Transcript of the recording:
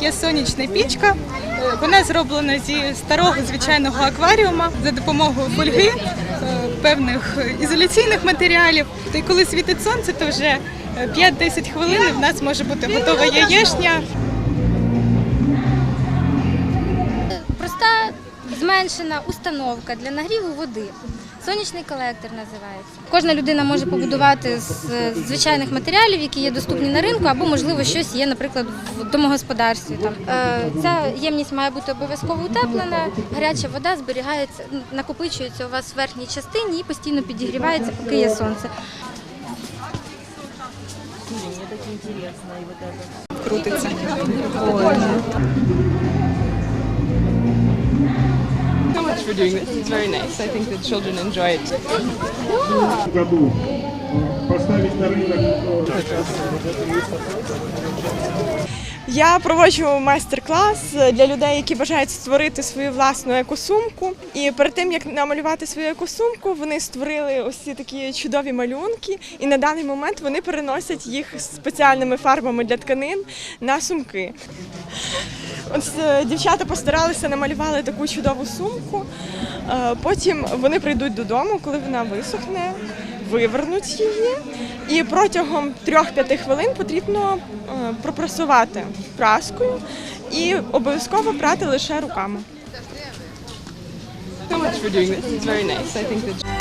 є сонячна пічка. Е, Вона зроблена зі старого звичайного акваріума за допомогою фольги, е, певних ізоляційних матеріалів. Й коли світить сонце, то вже е, 5-10 хвилин і в нас може бути готова яєшня. Проста зменшена установка для нагріву води. Сонячний колектор називається. Кожна людина може побудувати з звичайних матеріалів, які є доступні на ринку, або можливо щось є, наприклад, в домогосподарстві. Там Е, ця ємність має бути обов'язково утеплена. Гаряча вода зберігається, накопичується у вас в верхній частині і постійно підігрівається, поки є сонце. Крутиться. For doing this. It's very nice. I think the children enjoy it. Я проводжу майстер-клас для людей, які бажають створити свою власну екосумку. І перед тим як намалювати свою екосумку, вони створили ось ці такі чудові малюнки, і на даний момент вони переносять їх спеціальними фарбами для тканин на сумки. Е, дівчата постаралися, намалювали таку чудову сумку. Е, Потім вони прийдуть додому, коли вона висохне, вивернуть її. І протягом 3-5 хвилин потрібно е, пропрасувати праскою і обов'язково прати лише руками. So